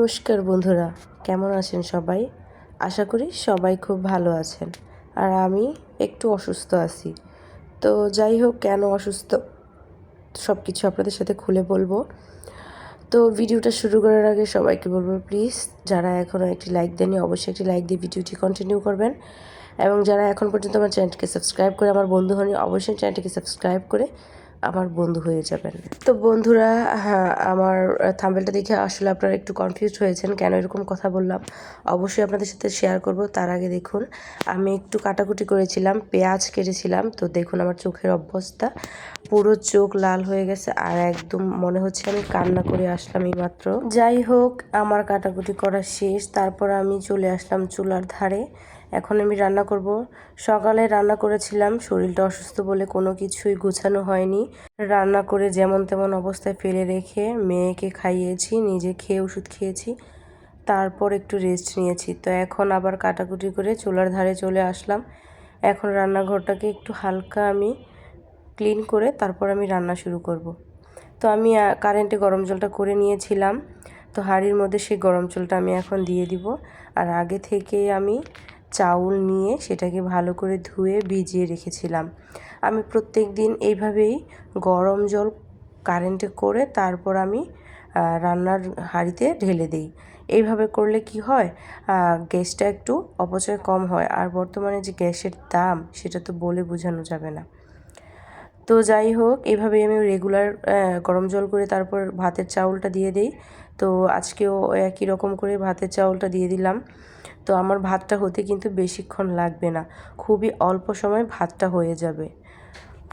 নমস্কার বন্ধুরা, কেমন আছেন সবাই? আশা করি সবাই খুব ভালো আছেন। আর আমি একটু অসুস্থ আছি। তো যাই হোক, কেন অসুস্থ? সব কিছু আপনাদের সাথে খুলে বলব। তো ভিডিওটা শুরু করার আগে সবাইকে বলব, প্লিজ, যারা এখনও একটি লাইক দেননি, অবশ্যই একটি লাইক দিয়ে ভিডিওটি কন্টিনিউ করবেন। এবং যারা এখন পর্যন্ত আমার চ্যানেলটিকে সাবস্ক্রাইব করে আমার বন্ধু হয়নি অবশ্যই চ্যানেলটিকে সাবস্ক্রাইব করে আমার বন্ধু হয়ে যাবেন। তো বন্ধুরা হ্যাঁ আমার থাম্বেলটা দেখে আসলে আপনারা একটু কনফিউজ হয়েছেন, কেন এরকম কথা বললাম? অবশ্যই আপনাদের সাথে শেয়ার করব, তার আগে দেখুন, আমি একটু কাটাকুটি করেছিলাম, পেঁয়াজ কেটেছিলাম, তো দেখুন আমার চোখের অবস্থা, পুরো চোখ লাল হয়ে গেছে, আর একদম মনে হচ্ছে আমি কান্না করে আসলাম এই মাত্র যাই হোক, আমার কাটাকুটি করা শেষ, তারপর আমি চলে আসলাম চুলার ধারে এখন আমি রান্না করব। সকালে রান্না করেছিলাম, শরীরটা অসুস্থ বলে কোনো কিছুই গুছানো হয়নি। রান্না করে যেমন তেমন অবস্থায় ফেলে রেখে মেয়েকে খাইয়েছি, নিজে খেয়ে ওষুধ খেয়েছি, তারপর একটু রেস্ট নিয়েছি। তো এখন আবার কাটাকুটি করে চুলার ধারে চলে আসলাম। এখন রান্নাঘরটাকে একটু হালকা আমি ক্লিন করে তারপর আমি রান্না শুরু করব। তো আমি কারেন্টে গরম জলটা করে নিয়েছিলাম। তো হাঁড়ির মধ্যে সেই গরম জলটা আমি এখন দিয়ে দিব। আর আগে থেকে আমি চাউল নিয়ে সেটাকে ভালো করে ধুয়ে ভিজিয়ে রেখেছিলাম। আমি প্রত্যেক দিন এইভাবেই গরম জল কারেন্টে করে তারপর আমি রান্নার হাঁড়িতে ঢেলে দিই। এইভাবে করলে কি হয়? গ্যাসটা একটু অপচয় কম হয়। আর বর্তমানে যে গ্যাসের দাম, সেটা তো বলে বোঝানো যাবে না। তো যাই হোক এভাবে আমি রেগুলার গরম জল করে তারপর ভাতের চাউলটা দিয়ে দিই। তো আজকেও একই রকম করে ভাতের চাউলটা দিয়ে দিলাম। তো আমার ভাতটা হতে কিন্তু বেশিক্ষণ লাগবে না। খুবই অল্প সময় ভাতটা হয়ে যাবে।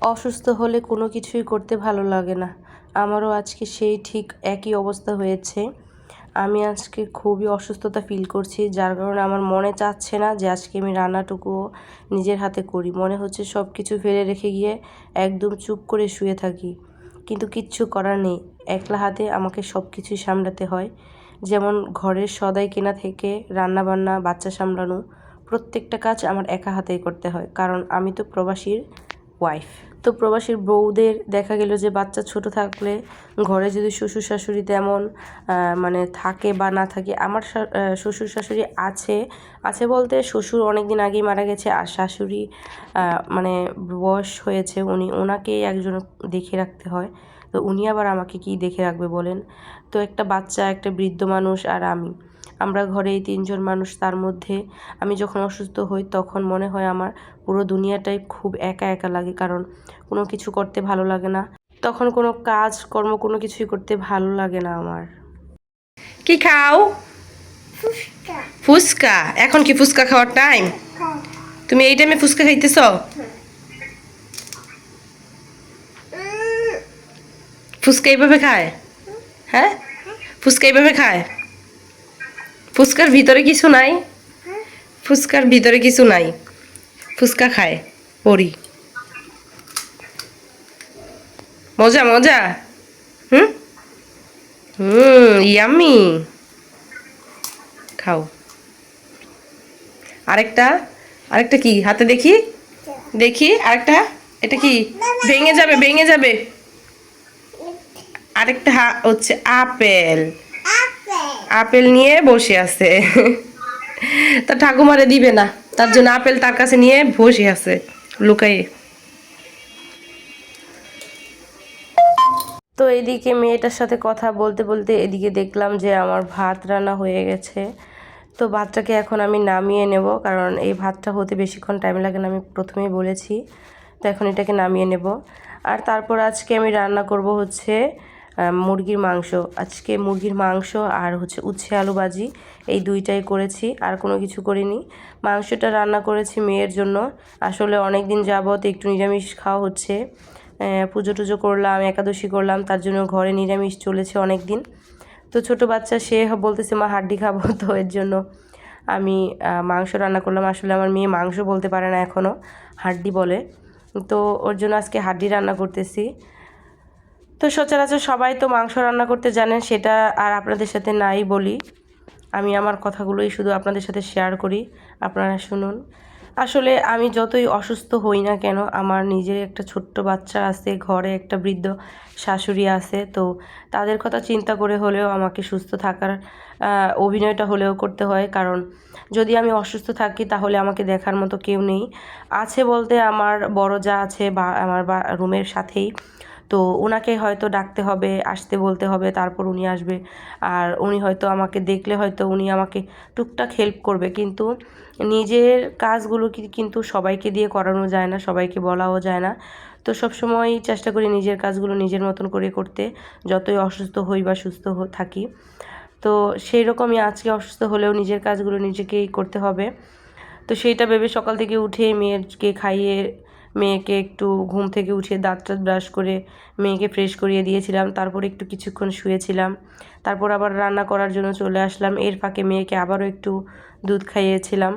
অসুস্থ হলে কোনো কিছুই করতে ভালো লাগে না। আমারও আজকে সেই ঠিক একই অবস্থা হয়েছে। আমি আজকে খুবই অসুস্থতা ফিল করছি, যার কারণে আমার মনে চাচ্ছে না যে আজকে আমি রান্নাটুকুও নিজের হাতে করি। মনে হচ্ছে সব কিছু ফেলে রেখে গিয়ে একদম চুপ করে শুয়ে থাকি। কিন্তু কিচ্ছু করার নেই। একলা হাতে আমাকে সব কিছুই সামলাতে হয়। যেমন ঘরের সদাই কেনা থেকে রান্নাবান্না, বাচ্চা সামলানো, প্রত্যেকটা কাজ আমার একা হাতেই করতে হয়। কারণ আমি তো প্রবাসীর ওয়াইফ তো প্রবাসীর বউদের দেখা গেল যে বাচ্চা ছোট থাকলে ঘরে যদি শ্বশুর শাশুড়ি তেমন মানে থাকে বা না থাকে, আমার শ্বশুর শাশুড়ি আছে আছে বলতে শ্বশুর অনেক দিন আগেই মারা গেছে আর শাশুড়ি মানে বয়স হয়েছে উনি ওনাকেই একজন দেখে রাখতে হয়। তো উনি আবার আমাকে কি দেখে রাখবে বলেন? তো একটা বাচ্চা, একটা বৃদ্ধ মানুষ আর আমি। আমরা ঘরে এই তিনজন মানুষ তার মধ্যে আমি যখন অসুস্থ হই তখন মনে হয় আমার পুরো দুনিয়াটাই খুব একা একা লাগে কারণ কোনো কিছু করতে ভালো লাগে না। তখন কোনো কাজ কর্ম কোনো কিছুই করতে ভালো লাগে না আমার। কি খাও? ফুচকা। এখন কি ফুচকা খাওয়ার টাইম তুমি এই টাইমে ফুচকা খাইতেছ? ফুচকা এইভাবে খায়? হ্যাঁ? ফুচকা এইভাবে খায়? ফুচকার ভিতরে কিছু নাই। ফুচকার ভিতরে কিছু নাই। ফুচকা খায়, পরি। মজা মজা। হুম? হুম ইয়ামি খাও। আরেকটা আরেকটা কি? হাতে দেখি? দেখি, আরেকটা। এটা কি? ভেঙে যাবে ভেঙে যাবে। আরেকটা হচ্ছে আপেল। আপেল নিয়ে বসে আছে। তা ঠাকুমারে দিবে না। তার জন্য আপেল তার কাছে নিয়ে বসে আছে। লুকাইয়ে। তো এদিকে মেয়েটার সাথে কথা বলতে বলতে এদিকে দেখলাম যে আমার ভাত রান্না হয়ে গেছে। তো ভাতটাকে এখন আমি নামিয়ে নেব। কারণ এই ভাতটা হতে বেশিক্ষণ টাইম লাগে না, আমি প্রথমেই বলেছি। তো এখন এটাকে নামিয়ে নেব। আর তারপর আজকে আমি রান্না করব হচ্ছে মুরগির মাংস। আজকে মুরগির মাংস আর হচ্ছে উচ্ছে আলু ভাজি, এই দুইটাই করেছি, আর কোনো কিছু করিনি। মাংসটা রান্না করেছি মেয়ের জন্য। আসলে অনেক দিন যাবৎ একটু নিরামিষ খাওয়া হচ্ছে। পুজো টুজো করলাম, একাদশী করলাম, তার জন্য ঘরে নিরামিষ চলেছে অনেক দিন তো ছোট বাচ্চা, সে বলতেছে, মা, হাড্ডি খাব তো এর জন্য। আমি মাংস রান্না করলাম। আসলে আমার মেয়ে মাংস বলতে পারে না এখনও হাড্ডি বলে। তো ওর জন্য আজকে হাড্ডি রান্না করতেছি। তো সচরাচর সবাই তো মাংস রান্না করতে জানেন, সেটা আর আপনাদের সাথে নাই বলি। আমি আমার কথাগুলোই শুধু আপনাদের সাথে শেয়ার করি, আপনারা শুনুন। আসলে আমি যতই অসুস্থ হই না কেন, আমার নিজের একটা ছোট্ট বাচ্চা আছে, ঘরে একটা বৃদ্ধ শাশুড়ি আছে, তো তাদের কথা চিন্তা করে হলেও আমাকে সুস্থ থাকার অভিনয়টা হলেও করতে হয়। কারণ যদি আমি অসুস্থ থাকি, তাহলে আমাকে দেখার মতো কেউ নেই। আছে বলতে আমার বড় যা আছে বা আমার বা, রুমের সাথেই। তো ওনাকে হয়তো ডাকতে হবে, আসতে বলতে হবে, তারপর উনি আসবে। আর উনি হয়তো আমাকে দেখলে হয়তো উনি আমাকে টুকটাক হেল্প করবে। কিন্তু নিজের কাজগুলো কি- কিন্তু সবাইকে দিয়ে করানো যায় না, সবাইকে বলাও যায় না। তো সবসময় চেষ্টা করি নিজের কাজগুলো নিজের মতন করে করতে, যতই অসুস্থ হই বা সুস্থ থাকি। তো সেই রকমই আজকে অসুস্থ হলেও নিজের কাজগুলো নিজেকেই করতে হবে। তো সেইটা ভেবে সকাল থেকে উঠে মেয়েকে খাইয়ে মেয়েকে একটু ঘুম থেকে উঠে দাঁত টাত ব্রাশ করে মেয়েকে ফ্রেশ করিয়ে দিয়েছিলাম। তারপর একটু কিছুক্ষণ শুয়েছিলাম। তারপর আবার রান্না করার জন্য চলে আসলাম। এর ফাঁকে মেয়েকে আবারও একটু দুধ খাইয়েছিলাম।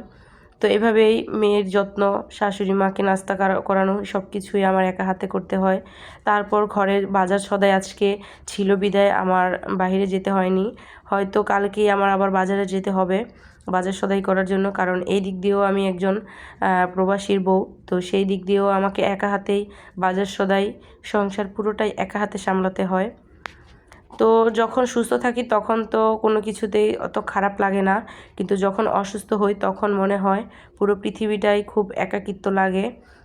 তো এভাবেই মেয়ের যত্ন, শাশুড়ি মাকে নাস্তা করা- করানো সব কিছুই আমার একা হাতে করতে হয়। তারপর ঘরের বাজার সদাই আজকে ছিল বিদায়, আমার বাইরে যেতে হয়নি। হয়তো কালকেই আমার আবার বাজারে যেতে হবে বাজার সদাই করার জন্য, কারণ এই দিক দিয়েও আমি একজন প্রবাসীর বউ। তো সেই দিক দিয়েও আমাকে একা হাতেই বাজার সদাই, সংসার পুরোটাই একা হাতে সামলাতে হয়। তো যখন সুস্থ থাকি তখন তো কোনো কিছুতেই অত খারাপ লাগে না। কিন্তু যখন অসুস্থ হই তখন মনে হয় পুরো পৃথিবীটাই খুব একাকিত্ব লাগে।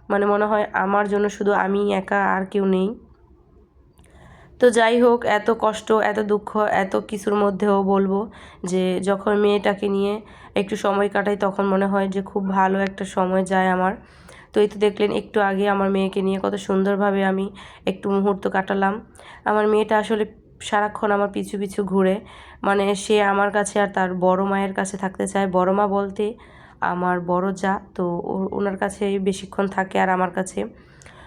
মানে মনে হয় আমার জন্য শুধু আমি একা আর কেউ নেই। তো যাই হোক, এত কষ্ট, এত দুঃখ, এত কিছুর মধ্যেও বলব যে যখন মেয়েটাকে নিয়ে একটু সময় কাটাই তখন মনে হয় যে খুব ভালো একটা সময় যায় আমার। তো এই তো দেখলেন একটু আগে আমার মেয়েকে নিয়ে কত সুন্দরভাবে আমি একটু মুহূর্ত কাটালাম। আমার মেয়েটা আসলে সারাক্ষণ আমার পিছু পিছু ঘুরে। মানে সে আমার কাছে আর তার বড় মায়ের কাছে থাকতে চায়। বড় মা বলতে আমার বড় যা, তো ওনার কাছে বেশিক্ষণ থাকে আর আমার কাছে।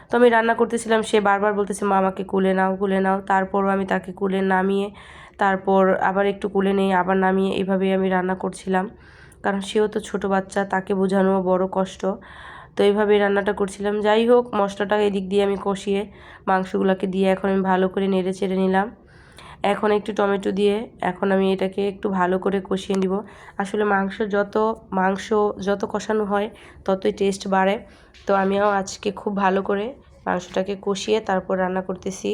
তো আমি রান্না করতেছিলাম, সে বারবার বলতেছে, মা, আমাকে কুলে নাও কুলে নাও। তারপরও আমি তাকে কুলে নামিয়ে, তারপর আবার একটু কুলে নিয়ে আবার নামিয়ে এভাবেই আমি রান্না করছিলাম। কারণ সেও তো ছোট বাচ্চা, তাকে বোঝানো বড় কষ্ট। তো এইভাবেই রান্নাটা করছিলাম। যাই হোক, মশলাটা এদিক দিয়ে আমি কষিয়ে মাংসগুলোকে দিয়ে এখন আমি ভালো করে নেড়ে চেড়ে নিলাম। এখন একটু টমেটো দিয়ে এখন আমি এটাকে একটু ভালো করে কষিয়ে নিব। আসলে মাংস যত মাংস যত কষানো হয়, ততই টেস্ট বাড়ে। তো আমিও আজকে খুব ভালো করে মাংসটাকে কষিয়ে তারপর রান্না করতেছি।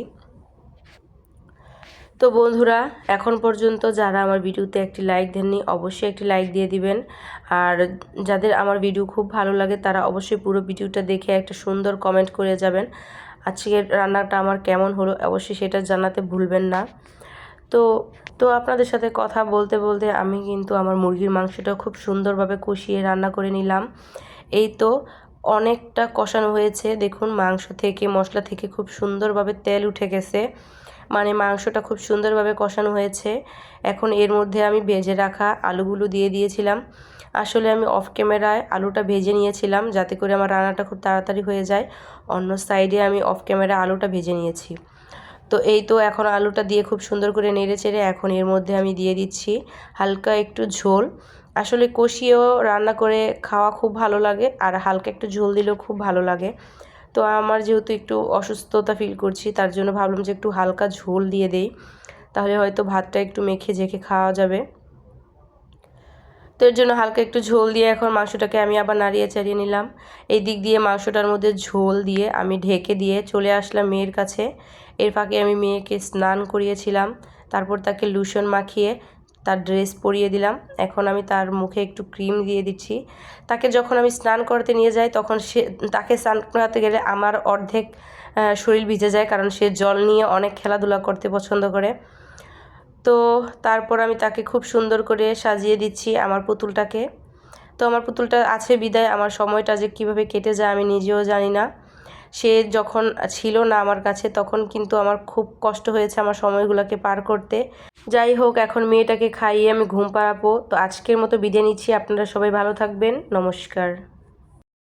তো বন্ধুরা, এখন পর্যন্ত যারা আমার ভিডিওতে একটি লাইক দেননি, অবশ্যই একটি লাইক দিয়ে দিবেন। আর যাদের আমার ভিডিও খুব ভালো লাগে, তারা অবশ্যই পুরো ভিডিওটা দেখে একটা সুন্দর কমেন্ট করে যাবেন। আজকের রান্নাটা আমার কেমন হলো অবশ্যই সেটা জানাতে ভুলবেন না। তো তো আপনাদের সাথে কথা বলতে বলতে আমি কিন্তু আমার মুরগির মাংসটা খুব সুন্দরভাবে কষিয়ে রান্না করে নিলাম। এই তো অনেকটা কষানো হয়েছে। দেখুন মাংস থেকে, মশলা থেকে খুব সুন্দরভাবে তেল উঠে গেছে। মানে মাংসটা খুব সুন্দরভাবে কষানো হয়েছে। এখন এর মধ্যে আমি ভেজে রাখা আলুগুলো দিয়ে দিয়েছিলাম। আসলে আমি অফ ক্যামেরায় আলুটা ভেজে নিয়েছিলাম যাতে করে আমার রান্নাটা খুব তাড়াতাড়ি হয়ে যায়। অন্য সাইডে আমি অফ ক্যামেরা আলুটা ভেজে নিয়েছি। তো এই তো এখন আলুটা দিয়ে খুব সুন্দর করে নেড়ে চেড়ে এখন এর মধ্যে আমি দিয়ে দিচ্ছি হালকা একটু ঝোল। আসলে কষিয়েও রান্না করে খাওয়া খুব ভালো লাগে আর হালকা একটু ঝোল দিলেও খুব ভালো লাগে। তো আমার যেহেতু একটু অসুস্থতা ফিল করছি, তার জন্য ভাবলাম যে একটু হালকা ঝোল দিয়ে দেই। তাহলে হয়তো ভাতটা একটু মেখে ঝেঁকে খাওয়া যাবে। তো এর জন্য হালকা একটু ঝোল দিয়ে এখন মাংসটাকে আমি আবার নাড়িয়ে চাড়িয়ে নিলাম। এই দিক দিয়ে মাংসটার মধ্যে ঝোল দিয়ে আমি ঢেকে দিয়ে চলে আসলাম মেয়ের কাছে। এর ফাঁকে আমি মেয়েকে স্নান করিয়েছিলাম। তারপর তাকে লুশন মাখিয়ে তার ড্রেস পরিয়ে দিলাম। এখন আমি তার মুখে একটু ক্রিম দিয়ে দিচ্ছি। তাকে যখন আমি স্নান করতে নিয়ে যাই, তখন সে, তাকে স্নান করাতে গেলে আমার অর্ধেক শরীর ভিজে যায়, কারণ সে জল নিয়ে অনেক খেলাধুলা করতে পছন্দ করে। তো তারপর আমি তাকে খুব সুন্দর করে সাজিয়ে দিচ্ছি আমার পুতুলটাকে। তো আমার পুতুলটা আছে বিদায়, আমার সময়টা যে কীভাবে কেটে যায় আমি নিজেও জানি না। সে যখন ছিল না আমার কাছে, তখন কিন্তু আমার খুব কষ্ট হয়েছে আমার সময়গুলোকে পার করতে। যাই হোক, এখন মেয়েটাকে খাইয়ে আমি ঘুম পাড়াবো। তো আজকের মতো বিদায় নিচ্ছি। আপনারা সবাই ভালো থাকবেন। নমস্কার।